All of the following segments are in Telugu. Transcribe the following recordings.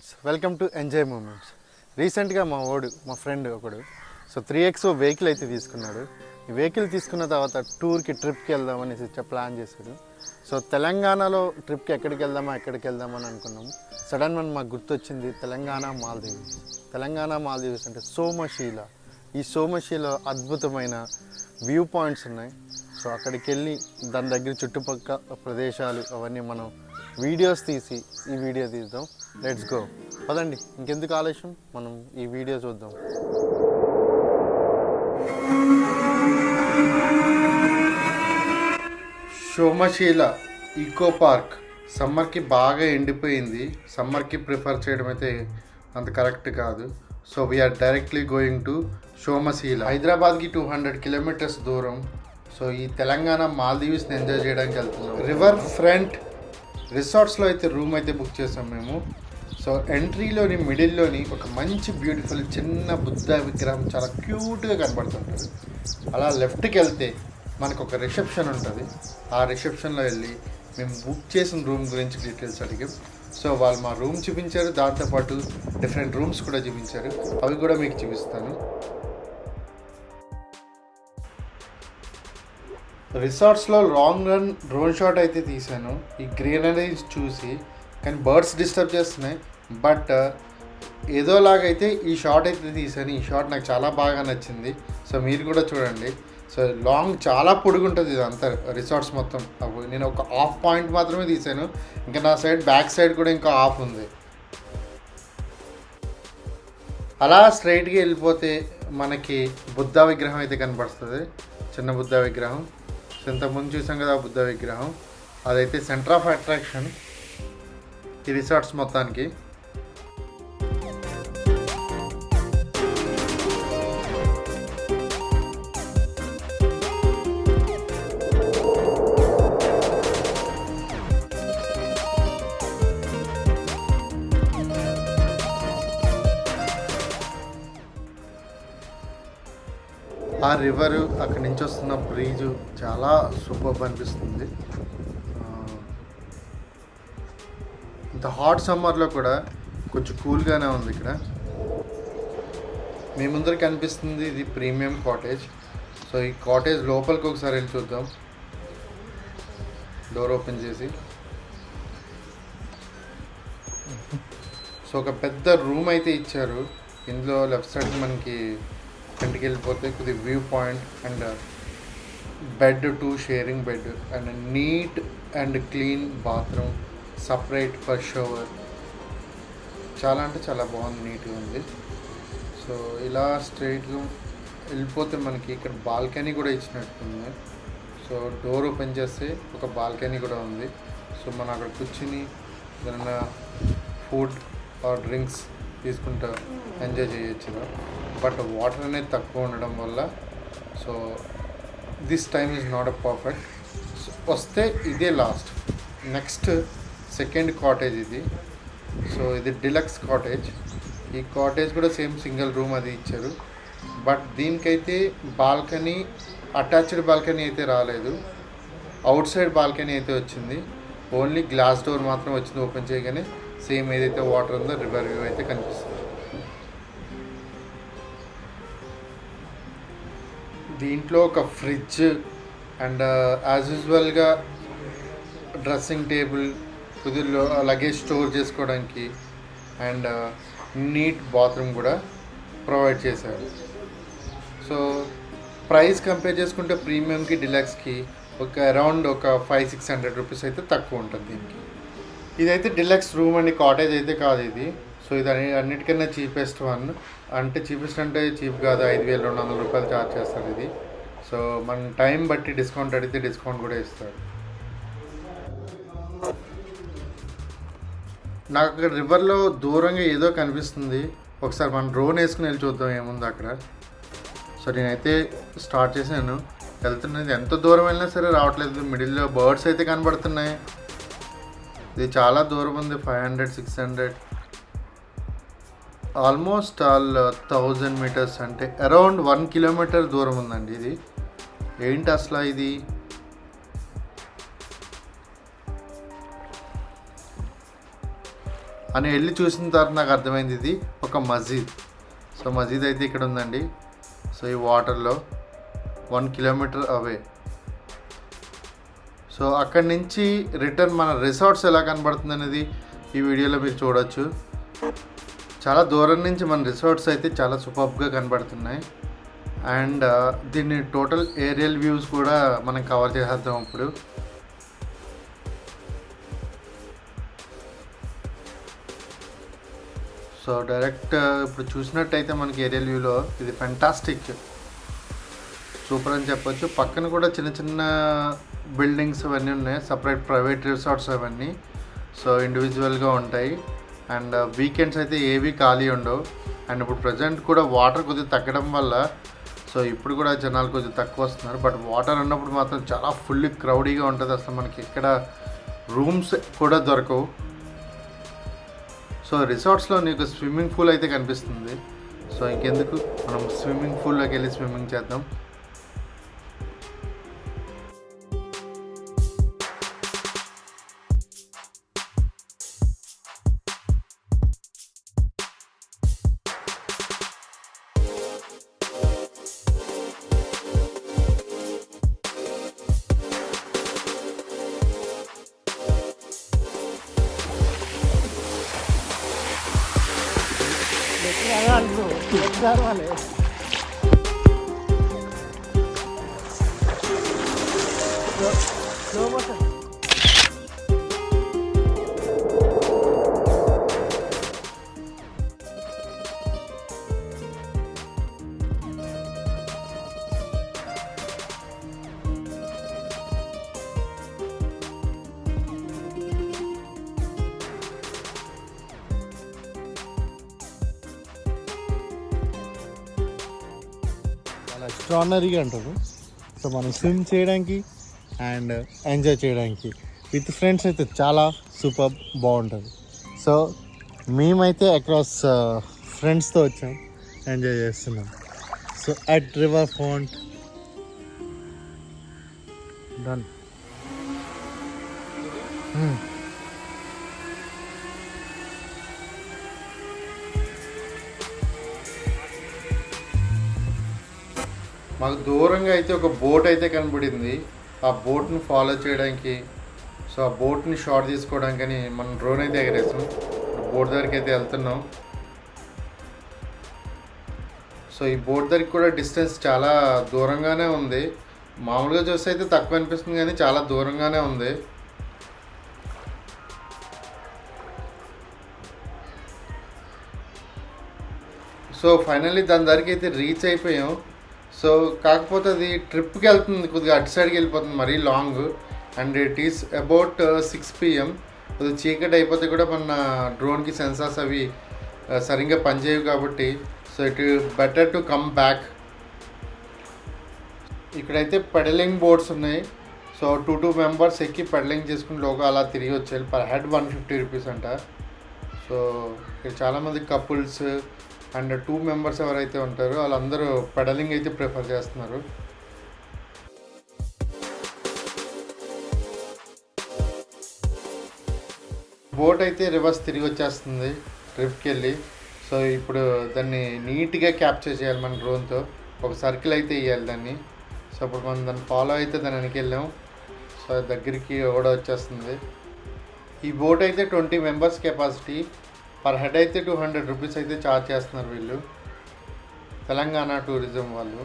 Friends welcome to enjoy moments రీసెంట్గా మా ఓడు మా ఫ్రెండ్ ఒకడు సో త్రీ ఎక్స్ వెహికల్ అయితే తీసుకున్నాడు. ఈ వెహికల్ తీసుకున్న తర్వాత టూర్కి ట్రిప్కి వెళ్దాం అనేసి ప్లాన్ చేశాడు. సో తెలంగాణలో ట్రిప్కి ఎక్కడికి వెళ్దామా ఎక్కడికి వెళ్దామని అనుకున్నాము సడన్ వన్ మాకు గుర్తొచ్చింది తెలంగాణ మాల్దీవ్స్. తెలంగాణ మాల్దీవ్స్ అంటే సోమశీల. ఈ సోమశీల అద్భుతమైన వ్యూ పాయింట్స్ ఉన్నాయి. సో అక్కడికి వెళ్ళి దాని దగ్గర చుట్టుపక్కల ప్రదేశాలు అవన్నీ మనం వీడియోస్ తీసి ఈ వీడియో తీద్దాం. లెట్స్ గో పదండి. ఇంకెందుకు ఆలస్యం? మనం ఈ వీడియో చూద్దాం. Somasila eco park. సమ్మర్కి బాగా ఎండిపోయింది. సమ్మర్కి ప్రిఫర్ చేయడం అయితే అంత కరెక్ట్ కాదు. So we are directly going to Somasila. హైదరాబాద్కి టూ హండ్రెడ్ కిలోమీటర్స్ దూరం. సో ఈ తెలంగాణ మాల్దీవ్స్ని ఎంజాయ్ చేయడానికి వెళ్తున్నాం. రివర్ ఫ్రంట్ రిసార్ట్స్లో అయితే రూమ్ అయితే బుక్ చేసాం మేము. సో ఎంట్రీలోని మిడిల్లోని ఒక మంచి బ్యూటిఫుల్ చిన్న బుద్ధ విగ్రహం చాలా క్యూట్గా కనబడుతుంటుంది. అలా లెఫ్ట్కి వెళ్తే మనకు ఒక రిసెప్షన్ ఉంటుంది. ఆ రిసెప్షన్లో వెళ్ళి మేము బుక్ చేసిన రూమ్ గురించి డీటెయిల్స్ అడిగాం. సో వాళ్ళు మా రూమ్ చూపించారు. దాంతోపాటు డిఫరెంట్ రూమ్స్ కూడా చూపించారు. అవి కూడా మీకు చూపిస్తాను. రిసార్ట్స్లో లాంగ్ రన్ డ్రోన్ షాట్ అయితే తీశాను. ఈ గ్రీనరీస్ చూసి కానీ బర్డ్స్ డిస్టర్బ్ చేస్తున్నాయి. బట్ uh, ఏదోలాగైతే ఈ షాట్ అయితే తీశాను. ఈ షాట్ నాకు చాలా బాగా నచ్చింది. సో మీరు కూడా చూడండి. సో లాంగ్ చాలా పొడుగుంటుంది ఇదంతా రిసార్ట్స్ మొత్తం. అప్పుడు నేను ఒక హాఫ్ పాయింట్ మాత్రమే తీశాను. ఇంకా నా సైడ్ బ్యాక్ సైడ్ కూడా ఇంకా ఆఫ్ ఉంది. అలా స్ట్రైట్గా వెళ్ళిపోతే మనకి బుద్ధ విగ్రహం అయితే కనపడుతుంది. చిన్న బుద్ధ విగ్రహం. సో ఇంతకుముందు చూసాం కదా బుద్ధ విగ్రహం. అదైతే సెంటర్ ఆఫ్ అట్రాక్షన్ ఈ రిసార్ట్స్ మొత్తానికి. రివర్ అక్కడి నుంచి వస్తున్న బ్రిడ్జ్ చాలా సూపర్ అనిపిస్తుంది. ఇంత హాట్ సమ్మర్లో కూడా కొంచెం కూల్గానే ఉంది ఇక్కడ. మీ ముందర కనిపిస్తుంది ఇది ప్రీమియం కాటేజ్ సో ఈ కాటేజ్ లోపలికి ఒకసారి వెళ్ళి చూద్దాం. డోర్ ఓపెన్ చేసి. సో ఒక పెద్ద రూమ్ అయితే ఇచ్చారు. ఇందులో లెఫ్ట్ సైడ్ మనకి ఫ్రంట్కి వెళ్ళిపోతే కొద్ది view point and bed two sharing bed and neat and clean bathroom separate for shower చాలా అంటే చాలా బాగుంది నీట్గా ఉంది. సో ఇలా స్ట్రైట్గా వెళ్ళిపోతే మనకి ఇక్కడ బాల్కనీ కూడా ఇచ్చినట్టుంది. సో డోర్ ఓపెన్ చేస్తే ఒక బాల్కనీ కూడా ఉంది. సో మనం అక్కడ కూర్చుని ఏదైనా ఫుడ్ ఆర్ డ్రింక్స్ తీసుకుంటూ ఎంజాయ్ చేయొచ్చు. బట్ వాటర్ అనేది తక్కువ ఉండడం వల్ల so this time is not a perfect వస్తే ఇదే లాస్ట్ నెక్స్ట్ సెకండ్ కాటేజ్ ఇది. సో ఇది డిలక్స్ కాటేజ్ ఈ కాటేజ్ కూడా సేమ్ సింగిల్ రూమ్ అది ఇచ్చారు. బట్ దీనికైతే బాల్కనీ అటాచ్డ్ బాల్కనీ అయితే రాలేదు. అవుట్ సైడ్ బాల్కనీ అయితే వచ్చింది. ఓన్లీ గ్లాస్ డోర్ మాత్రం వచ్చింది ఓపెన్ చేయగానే. సేమ్ ఏదైతే వాటర్ ఉందో రివర్ వ్యూ అయితే కనిపిస్తుంది. దీంట్లో ఒక ఫ్రిడ్జ్ అండ్ uh, యాజ్ యూజువల్గా డ్రెస్సింగ్ టేబుల్ కుదిరిలో లగేజ్ స్టోర్ చేసుకోవడానికి అండ్ uh, నీట్ బాత్రూమ్ కూడా ప్రొవైడ్ చేశారు. సో ప్రైస్ కంపేర్ చేసుకుంటే ప్రీమియంకి డిలక్స్కి ఒక అరౌండ్ ఒక ఫైవ్ సిక్స్ హండ్రెడ్ రూపీస్ అయితే తక్కువ ఉంటుంది దీనికి. ఇదైతే డిలక్స్ రూమ్ అండి కాటేజ్ అయితే కాదు ఇది. సో ఇది అన్ని అన్నిటికన్నా చీపెస్ట్ వన్ అంటే చీపెస్ట్ అంటే చీప్ కాదు ఐదు వేలు రెండు వందల రూపాయలు ఛార్జ్ చేస్తారు ఇది. సో మన టైం బట్టి డిస్కౌంట్ అడిగితే డిస్కౌంట్ కూడా ఇస్తారు. నాకు అక్కడ రివర్లో దూరంగా ఏదో కనిపిస్తుంది. ఒకసారి మనం డ్రోన్ వేసుకుని వెళ్ళి చూద్దాం ఏముంది అక్కడ. సో నేనైతే స్టార్ట్ చేశాను. వెళ్తున్నది ఎంత దూరం వెళ్ళినా సరే రావట్లేదు. మిడిల్లో బర్డ్స్ అయితే కనబడుతున్నాయి. ఇది చాలా దూరం ఉంది five hundred six hundred. Almost all thousand metres అంటే అరౌండ్ వన్ కిలోమీటర్ దూరం ఉందండి ఇది. ఏంటి అసలు ఇది? అని వెళ్ళి చూసిన తర్వాత నాకు అర్థమైంది ఇది ఒక మసీద్. సో మసీద్ అయితే ఇక్కడ ఉందండి. సో ఈ వాటర్లో వన్ కిలోమీటర్ అవే సో అక్కడి నుంచి రిటర్న్ మన రిసార్ట్స్ ఎలా కనబడుతుంది అనేది ఈ వీడియోలో మీరు చూడొచ్చు. చాలా దూరం నుంచి మన రిసార్ట్స్ అయితే చాలా సూపర్గా కనబడుతున్నాయి. అండ్ దీన్ని టోటల్ ఏరియల్ వ్యూస్ కూడా మనం కవర్ చేసేద్దాం ఇప్పుడు. సో డైరెక్ట్ ఇప్పుడు చూసినట్టయితే మనకి ఏరియల్ వ్యూలో ఇది ఫెంటాస్టిక్ సూపర్ అని చెప్పొచ్చు. పక్కన కూడా చిన్న చిన్న బిల్డింగ్స్ అవన్నీ ఉన్నాయి. సపరేట్ ప్రైవేట్ రిసార్ట్స్ అవన్నీ. సో ఇండివిజువల్గా ఉంటాయి. అండ్ uh, వీకెండ్స్ అయితే ఏవి ఖాళీ ఉండవు. అండ్ ఇప్పుడు ప్రజెంట్ కూడా వాటర్ కొద్దిగా తగ్గడం వల్ల సో ఇప్పుడు కూడా జనాలు కొద్దిగా తక్కువ వస్తున్నారు. బట్ వాటర్ ఉన్నప్పుడు మాత్రం చాలా ఫుల్ క్రౌడీగా ఉంటుంది. అసలు మనకి ఎక్కడ రూమ్స్ కూడా దొరకవు. సో రిసార్ట్స్లో నీకు స్విమ్మింగ్ పూల్ అయితే కనిపిస్తుంది. సో ఇంకెందుకు? మనం స్విమ్మింగ్ పూల్లోకి వెళ్ళి స్విమ్మింగ్ చేద్దాం. చాలా ఎక్స్ట్రానరీగా అంటారు. సో మనం స్విమ్ చేయడానికి అండ్ ఎంజాయ్ చేయడానికి విత్ ఫ్రెండ్స్ అయితే చాలా సూపర్ బాగుంటుంది. సో మేమైతే అక్రాస్ ఫ్రెండ్స్తో uh, వచ్చాం. ఎంజాయ్ చేస్తున్నాం. So at river front done మాకు దూరంగా అయితే ఒక బోట్ అయితే కనబడింది. ఆ బోట్ని ఫాలో చేయడానికి సో ఆ బోట్ని షార్ట్ తీసుకోవడానికని మనం డ్రోన్ అయితే ఎగరేసాం. బోట్ దగ్గరికి అయితే వెళ్తున్నాం. సో ఈ బోట్ దగ్గరికి కూడా డిస్టెన్స్ చాలా దూరంగానే ఉంది. మామూలుగా చూస్తే అయితే తక్కువ అనిపిస్తుంది కానీ చాలా దూరంగానే ఉంది. సో ఫైనల్లీ దాని దగ్గరికి అయితే రీచ్ అయిపోయాం. సో కాకపోతే అది ట్రిప్కి వెళ్తుంది కొద్దిగా అటు సైడ్కి వెళ్ళిపోతుంది మరీ long. And it is about six PM కొద్దిగా చీకటి అయిపోతే కూడా మన డ్రోన్కి సెన్సార్స్ అవి సరిగ్గా పనిచేయవు కాబట్టి. So it better to come back. ఇక్కడైతే పెడలింగ్ బోర్డ్స్ ఉన్నాయి. సో టూ టూ మెంబర్స్ ఎక్కి పెడలింగ్ చేసుకుని లోగా అలా తిరిగి వచ్చేయాలి. Per head one fifty rupees అంట. సో ఇక్కడ చాలామంది కపుల్స్ అండ్ టూ మెంబర్స్ ఎవరైతే ఉంటారో వాళ్ళందరూ పెడలింగ్ అయితే ప్రిఫర్ చేస్తున్నారు. బోట్ అయితే రివర్స్ తిరిగి వచ్చేస్తుంది ట్రిప్కి వెళ్ళి. సో ఇప్పుడు దాన్ని నీట్గా క్యాప్చర్ చేయాలి మన డ్రోన్తో. ఒక సర్కిల్ అయితే వేయాలి దాన్ని. సో ఇప్పుడు మనం దాన్ని ఫాలో అయితే దాని వెనక్కి వెళ్ళాం. సో దగ్గరికి కూడా వచ్చేస్తుంది. ఈ బోట్ అయితే twenty members capacity. Per head అయితే టూ హండ్రెడ్ రూపీస్ అయితే ఛార్జ్ చేస్తున్నారు వీళ్ళు. తెలంగాణ టూరిజం వాళ్ళు.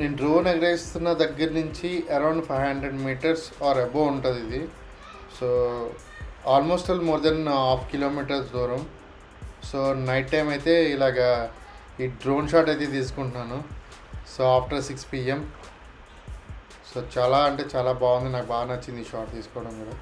నేను డ్రోన్ ఎగరేస్తున్న దగ్గర నుంచి around five hundred metres or above ఉంటుంది ఇది. So almost all more than half kilometres దూరం. సో నైట్ టైం అయితే ఇలాగా ఈ డ్రోన్ షాట్ అయితే తీసుకుంటున్నాను. So after six PM. So చాలా అంటే చాలా బాగుంది. నాకు బాగా నచ్చింది ఈ షాట్ తీసుకోవడం కూడా.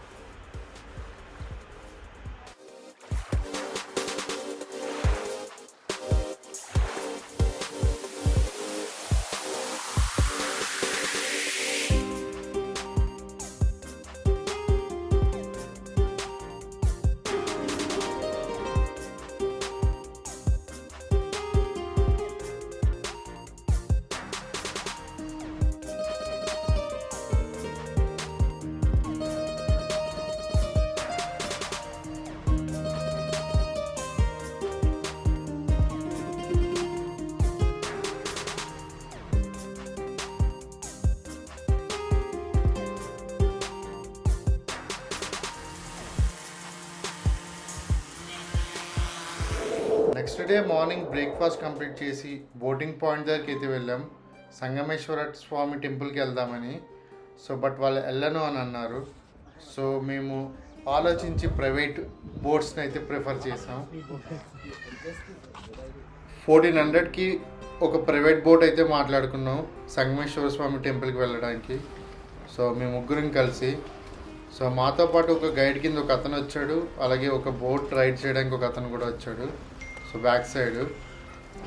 డే మార్నింగ్ బ్రేక్ఫాస్ట్ కంప్లీట్ చేసి బోటింగ్ పాయింట్ దగ్గరికి అయితే వెళ్ళాం. సంగమేశ్వర స్వామి టెంపుల్కి వెళ్దామని. సో బట్ వాళ్ళు వెళ్ళను అని అన్నారు. సో మేము ఆలోచించి ప్రైవేట్ బోట్స్ని అయితే ప్రిఫర్ చేసాం. ఫోర్టీన్ హండ్రెడ్కి ఒక ప్రైవేట్ బోట్ అయితే మాట్లాడుకున్నాం సంగమేశ్వర స్వామి టెంపుల్కి వెళ్ళడానికి. సో మేము ముగ్గురం కలిసి. సో మాతో పాటు ఒక గైడ్ కింద ఒక అతను వచ్చాడు. అలాగే ఒక బోట్ రైడ్ చేయడానికి ఒక అతను కూడా వచ్చాడు. So back side.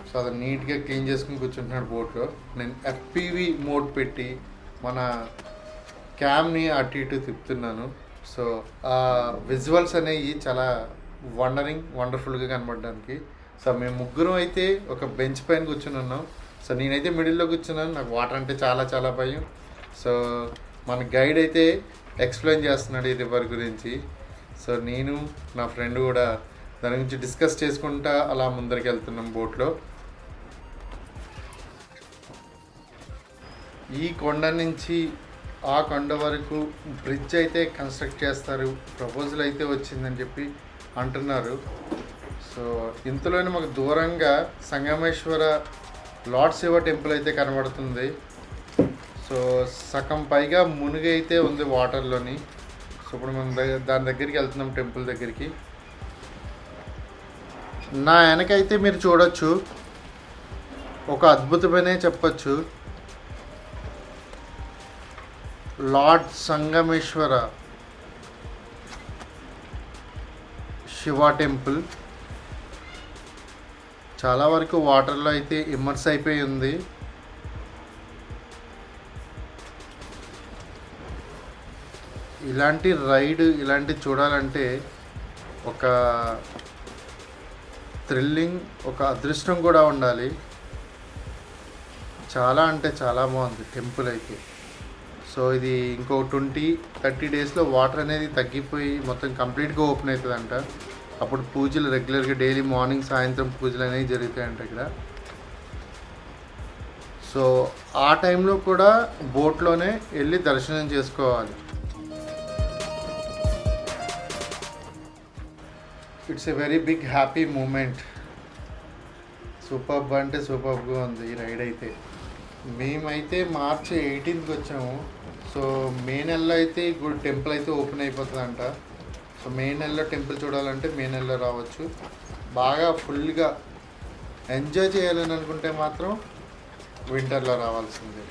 సో అది నీట్గా క్లీన్ చేసుకుని కూర్చుంటున్నాడు బోట్లో నేను ఎఫ్పివి మోడ్ పెట్టి మన క్యామ్ని అటు ఇటు తిప్పుతున్నాను. సో ఆ విజువల్స్ అనేవి చాలా వండరింగ్ వండర్ఫుల్గా కనబడడానికి. సో మేము ముగ్గురం అయితే ఒక బెంచ్ పైన కూర్చుని ఉన్నాం. సో నేనైతే మిడిల్లో కూర్చున్నాను. నాకు వాటర్ అంటే చాలా చాలా భయం. సో మన గైడ్ అయితే ఎక్స్ప్లెయిన్ చేస్తున్నాడు ఈ రివర్ గురించి. సో నేను నా ఫ్రెండ్ కూడా దాని గురించి డిస్కస్ చేసుకుంటా అలా ముందరికి వెళ్తున్నాం బోట్లో. ఈ కొండ నుంచి ఆ కొండ వరకు బ్రిడ్జ్ అయితే కన్స్ట్రక్ట్ చేస్తారు. ప్రపోజల్ అయితే వచ్చిందని చెప్పి అంటున్నారు. సో ఇంతలోనే మాకు దూరంగా సంగమేశ్వర లార్డ్ శివ టెంపుల్ అయితే కనబడుతుంది. సో సగం పైగా మునిగి అయితే ఉంది వాటర్లోని. సో ఇప్పుడు మనం దాని దగ్గరికి వెళ్తున్నాం టెంపుల్ దగ్గరికి. నా వెనకైతే మీరు చూడొచ్చు. ఒక అద్భుతమనే చెప్పచ్చు. Lord Sangameswara Shiva temple. చాలా వరకు వాటర్లో అయితే ఇమ్మర్స్ అయిపోయి ఉంది. ఇలాంటి రైడ్ ఇలాంటి చూడాలంటే ఒక థ్రిల్లింగ్ ఒక అదృష్టం కూడా ఉండాలి. చాలా అంటే చాలా బాగుంది టెంపుల్ అయితే. సో ఇది ఇంకో ట్వంటీ థర్టీ డేస్లో వాటర్ అనేది తగ్గిపోయి మొత్తం కంప్లీట్గా ఓపెన్ అవుతుందంట. అప్పుడు పూజలు రెగ్యులర్గా డైలీ మార్నింగ్ సాయంత్రం పూజలు అనేవి జరుగుతాయంట ఇక్కడ. సో ఆ టైంలో కూడా బోట్లోనే వెళ్ళి దర్శనం చేసుకోవాలి. It's a very big happy moment superb అంటే సూపర్బ్గా ఉంది ఈ రైడ్ అయితే. మేమైతే మార్చి ఎయిటీన్త్కి వచ్చాము. సో మే నెలలో అయితే గుడ్ టెంపుల్ అయితే ఓపెన్ అయిపోతుందంట. సో మే నెలలో టెంపుల్ చూడాలంటే మే నెలలో రావచ్చు. బాగా ఫుల్గా ఎంజాయ్ చేయాలని అనుకుంటే మాత్రం వింటర్లో రావాల్సిందే.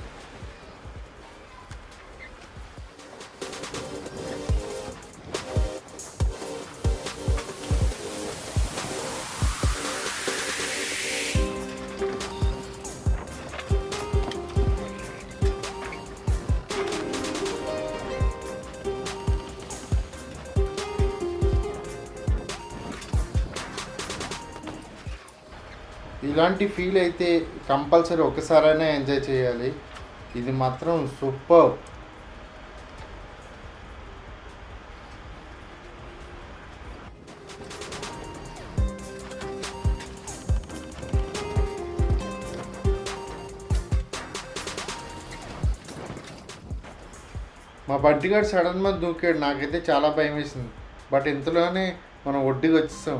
ఇలాంటి ఫీల్ అయితే కంపల్సరీ ఒకసారైనా ఎంజాయ్ చేయాలి. ఇది మాత్రం సూపర్ మా బడ్డీగాడు సడన్గా దూకాడు. నాకైతే చాలా భయం వేసింది బట్ ఇంతలోనే మనం ఒడ్డుకి వచ్చేసాం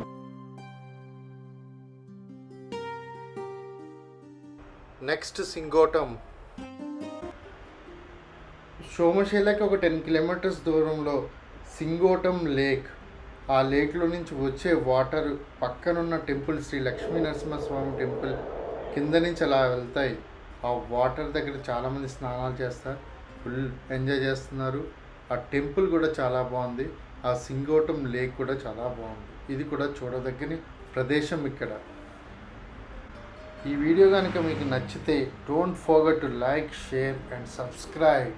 నెక్స్ట్ సింగోటం. సోమశైలకి ఒక టెన్ కిలోమీటర్స్ దూరంలో సింగోటం లేక్. ఆ లేక్లో నుంచి వచ్చే వాటర్ పక్కనున్న టెంపుల్ శ్రీ లక్ష్మీ నరసింహస్వామి టెంపుల్ కింద నుంచి అలా వెళ్తాయి. ఆ వాటర్ దగ్గర చాలామంది స్నానాలు చేస్తారు ఫుల్ ఎంజాయ్ చేస్తున్నారు. ఆ టెంపుల్ కూడా చాలా బాగుంది. ఆ సింగోటం లేక్ కూడా చాలా బాగుంది. ఇది కూడా చూడదగ్గని ప్రదేశం ఇక్కడ. ఈ వీడియో కనుక మీకు నచ్చితే don't forget to like share and subscribe